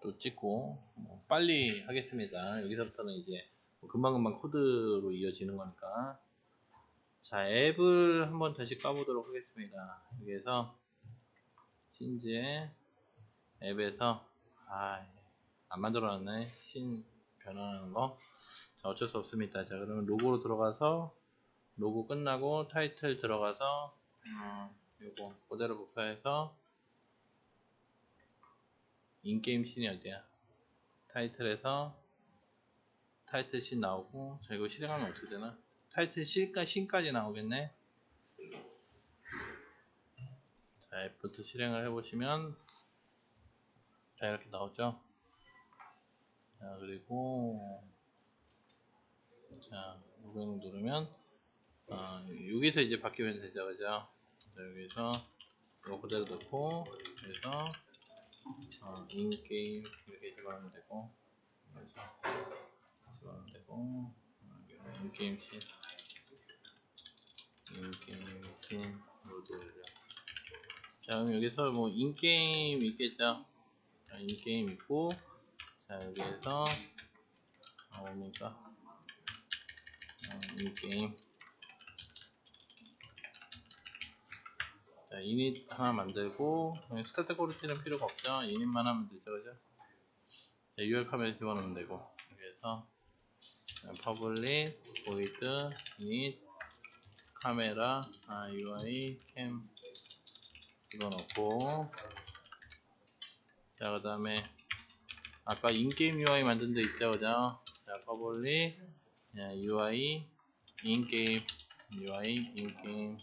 또 찍고 뭐 빨리 하겠습니다. 여기서부터는 이제 뭐 금방금방 코드로 이어지는 거니까 자 앱을 한번 다시 까보도록 하겠습니다. 여기에서 신지의 앱에서 아, 안 만들어놨네 신 변환하는 거 자, 어쩔 수 없습니다. 자 그러면 로고로 들어가서 로고 끝나고 타이틀 들어가서 음, 요거 그대로 복사해서 인게임 씬이 어디야? 타이틀에서 타이틀 씬 나오고 자 이거 실행하면 어떻게 되나? 타이틀 씬까 씬까지 나오겠네. 자 F부터 실행을 해보시면 자 이렇게 나오죠. 자 그리고 자 이거 누르면 아, 여기서 이제 바뀌면 되죠, 그죠? 자, 여기서 이거 그대로 넣고, 그래서 어, 인게임 이렇게 집어넣으면 되고, 집어넣으면 되고, 인게임 씬, 인게임 씬 로드죠. 자, 그럼 여기서 뭐 인게임 있겠죠? 자, 인게임 있고, 자, 여기에서 어, 뭡니까? 어, 인게임 자, 이닛 하나 만들고 스타트 코르티는 필요가 없죠. 이닛만 하면 되죠, 그죠? 자, UR 카메라 집어넣으면 되고 여기에서 퍼블릭 보이드 이닛 카메라 아, UI 캠 집어넣고 자, 그 다음에 아까 인게임 UI 만든 데 있죠, 그죠? 자, 퍼블릭 UI 인게임 UI 인게임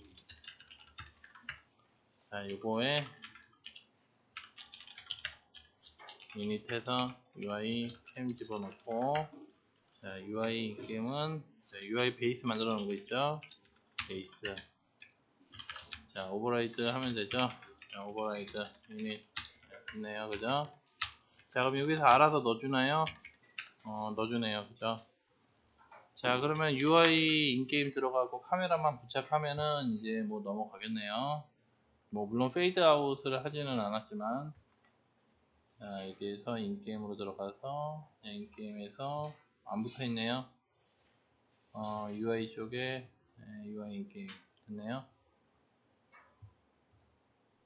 자, 요거에 유닛에서 UI 캠 집어넣고 자, UI 게임은 자, UI 베이스 만들어 놓은 거 있죠? 베이스 자, 오버라이드 하면 되죠? 자, 오버라이드 유닛 있네요, 그죠? 자, 그럼 여기서 알아서 넣어주나요? 어, 넣어주네요, 그죠? 자, 그러면 UI 인게임 들어가고 카메라만 부착하면은 이제 뭐 넘어가겠네요. 뭐 물론 페이드 아웃을 하지는 않았지만 자 여기에서 인게임으로 들어가서 인게임에서 안 붙어 있네요 어, UI 쪽에 네, UI 인게임 됐네요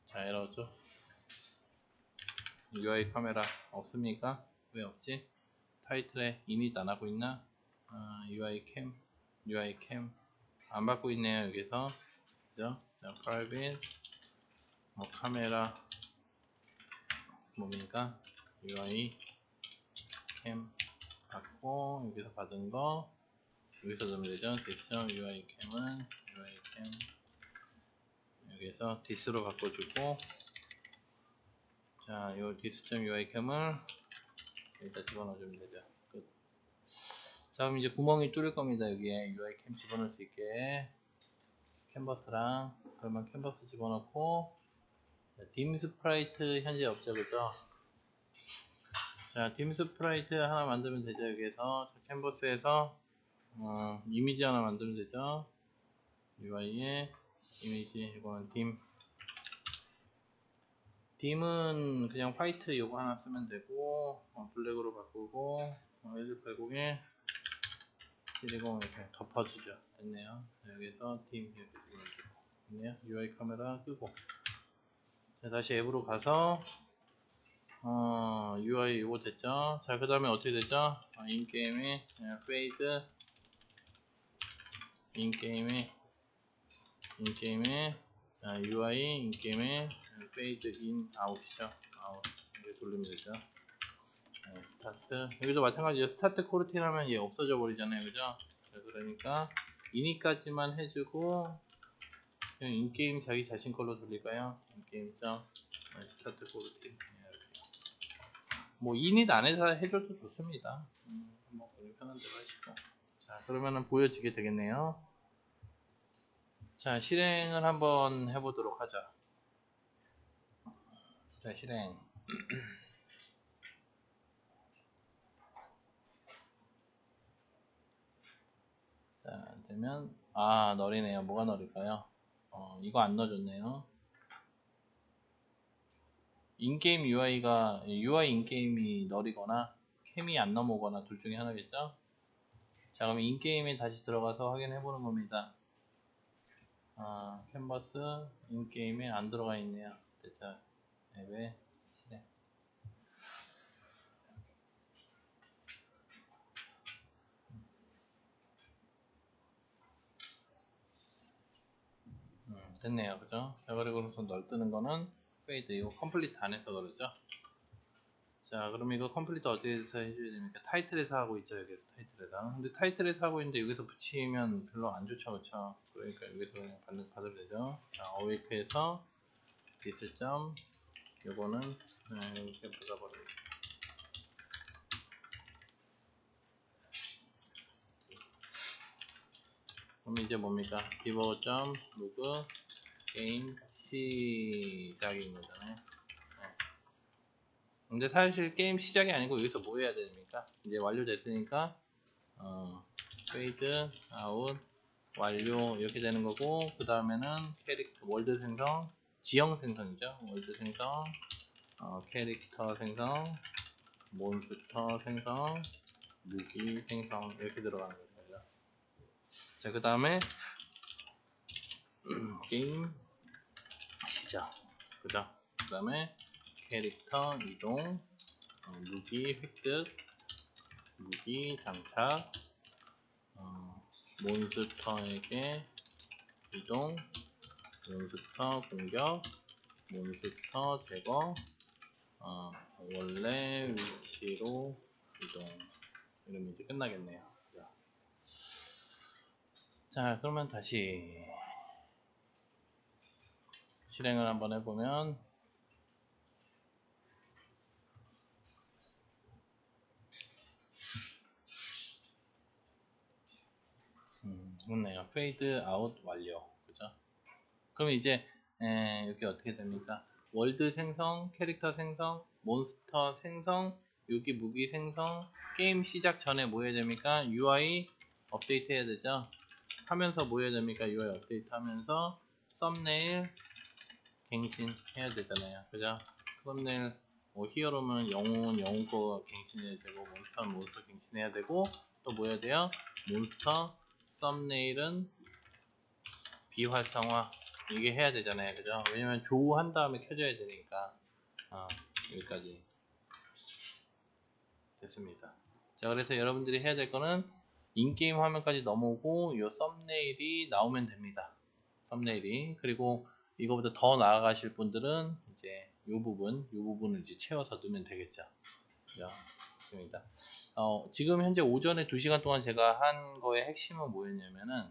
자 에러죠 UI 카메라 없습니까? 왜 없지? 타이틀에 이닛 안 하고 있나? 어, UI 캠 UI 캠 안 받고 있네요 여기서 그죠? 자 private 뭐 카메라 뭡니까? UI 캠 받고 여기서 받은 거 여기서 넣으면 되죠? 디스점 UI 캠은 UI 캠 여기서 디스로 바꿔주고 자 요 디스점 UI 캠을 여기다 집어넣어주면 되죠. 끝. 자 그럼 이제 구멍이 뚫릴 겁니다 여기에. UI 캠 집어넣을 수 있게. 캔버스랑 그러면 캔버스 집어넣고 딤 스프라이트 현재 없죠 그죠? 자 딤 스프라이트 하나 만들면 되죠 여기에서. 자, 캔버스에서 어, 이미지 하나 만들면 되죠. UI에 이미지 이거는 딤 딤은 그냥 화이트 요거 하나 쓰면 되고 어, 블랙으로 바꾸고 어, 1680에 720 이렇게 덮어주죠. 됐네요. 자, 여기서 딤 이렇게 눌러주고 됐네요. UI 카메라 끄고. 자, 다시 앱으로 가서 어, UI 이거 됐죠? 자, 그 다음에 어떻게 됐죠? 어, 인게임이 페이드 인게임이 인게임이 UI 인게임이 페이드 인 아웃이죠? 아웃 이렇게 돌리면 되죠? 네, 스타트 여기도 마찬가지예요 스타트 코르틴 하면 얘 없어져 버리잖아요 그죠? 자, 그러니까 이니까지만 해주고 그냥 인게임 자기 자신 걸로 돌릴까요? 인게임 점 스타트 고르티 뭐 이닛 안에서 해줘도 좋습니다. 음, 뭐 편한 대로 하시고 자 그러면은 보여지게 되겠네요. 자 실행을 한번 해보도록 하죠. 자 실행 자 되면 아 너리네요. 뭐가 너릴까요? 어, 이거 안 넣어줬네요. 인게임 UI가 UI 인게임이 널이거나 캠이 안 넘어오거나 둘 중에 하나겠죠? 자 그럼 인게임에 다시 들어가서 확인해 보는 겁니다. 아, 캔버스 인게임에 안 들어가 있네요. 됐죠? 앱에 실행. 음, 됐네요. 그죠? 자, 그리고 우선 널 뜨는 거는 페이드. 이거 컴플리트 안 해서 그러죠? 자, 그럼 이거 컴플리트 어디에서 해줘야 됩니까? 타이틀에서 하고 있죠, 여기서 타이틀에서. 근데 타이틀에서 하고 있는데 여기서 붙이면 별로 안 좋죠, 그쵸? 그러니까 여기서 그냥 받는, 받으면 되죠. 자, 어웨이크에서 디스점, 요거는 네, 이렇게 붙여버려요. 그럼 이제 뭡니까? 디버점 로그 게임 시작입니다. 네. 근데 사실 게임 시작이 아니고 여기서 뭐 해야 됩니까? 이제 완료됐으니까 어, 페이드 아웃 완료 이렇게 되는 거고 그 다음에는 캐릭터 월드 생성 지형 생성이죠 월드 생성 어, 캐릭터 생성 몬스터 생성 무기 생성 이렇게 들어가는 거죠 자 그 다음에 게임 시작. 그죠 그 다음에 캐릭터 이동 어, 무기 획득 무기 장착 어, 몬스터에게 이동 몬스터 공격 몬스터 제거 어, 원래 위치로 이동. 이러면 이제 끝나겠네요. 자 그러면 다시 실행을 한번 해보면 음, 좋네요. 페이드 아웃 완료. 그죠? 그럼 이제 에, 여기 어떻게 됩니까? 월드 생성, 캐릭터 생성, 몬스터 생성, 여기 무기 생성, 게임 시작 전에 뭐 해야 됩니까? UI 업데이트 해야 되죠? 하면서 뭐 해야 됩니까? UI 업데이트 하면서 썸네일 갱신 해야 되잖아요. 그죠? 썸네일 뭐 히어로는 영웅은 영웅 거 갱신해야 되고 몬스터는 몬스터 갱신해야 되고 또 뭐 해야 돼요? 몬스터 썸네일은 비활성화. 이게 해야 되잖아요. 그죠? 왜냐면 조한 다음에 켜져야 되니까. 어, 여기까지. 됐습니다. 자 그래서 여러분들이 해야 될 거는 인게임 화면까지 넘어오고 이 썸네일이 나오면 됩니다. 썸네일이. 그리고 이거보다 더 나아가실 분들은 이제 이 부분 이 부분을 이제 채워서 넣으면 되겠죠 그죠? 좋습니다 어, 지금 현재 오전에 2시간 동안 제가 한 거의 핵심은 뭐였냐면은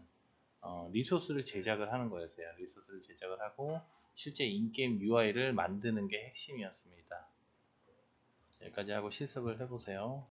어, 리소스를 제작을 하는 거였어요. 리소스를 제작을 하고 실제 인게임 UI를 만드는 게 핵심이었습니다. 여기까지 하고 실습을 해보세요.